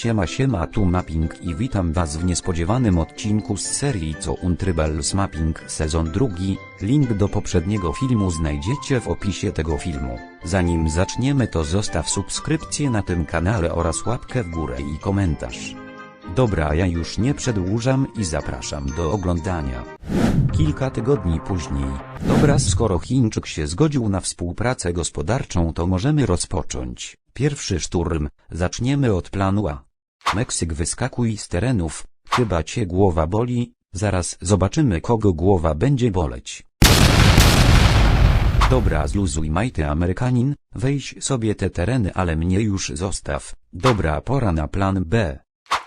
Siema siema tu Mapping i witam was w niespodziewanym odcinku z serii Co Untrybels Mapping sezon drugi. Link do poprzedniego filmu znajdziecie w opisie tego filmu. Zanim zaczniemy to zostaw subskrypcję na tym kanale oraz łapkę w górę i komentarz. Dobra ja już nie przedłużam i zapraszam do oglądania. Kilka tygodni później. Dobra skoro Chińczyk się zgodził na współpracę gospodarczą to możemy rozpocząć. Pierwszy szturm, zaczniemy od planu A. Meksyk wyskakuj z terenów, chyba cię głowa boli, zaraz zobaczymy kogo głowa będzie boleć. Dobra zluzuj majty Amerykanin, weź sobie te tereny ale mnie już zostaw. Dobra pora na plan B.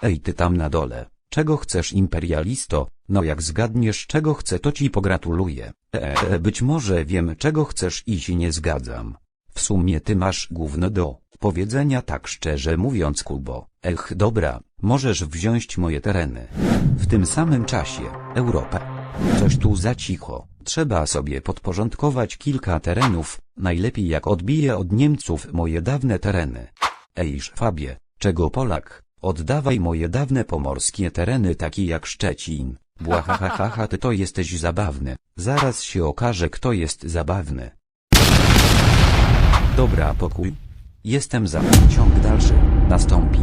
Ej ty tam na dole, czego chcesz imperialisto? No jak zgadniesz czego chcę to ci pogratuluję. Eee, być może wiem czego chcesz i się nie zgadzam. W sumie ty masz gówno do powiedzenia tak szczerze mówiąc Kubo. Ech dobra, możesz wziąć moje tereny. W tym samym czasie, Europę. Coś tu za cicho, trzeba sobie podporządkować kilka terenów, najlepiej jak odbiję od Niemców moje dawne tereny. Ej Szwabie, czego Polak, oddawaj moje dawne pomorskie tereny takie jak Szczecin. Błahahaha ty to jesteś zabawny, zaraz się okaże kto jest zabawny. Dobra pokój. Jestem za. Ciąg dalszy nastąpi.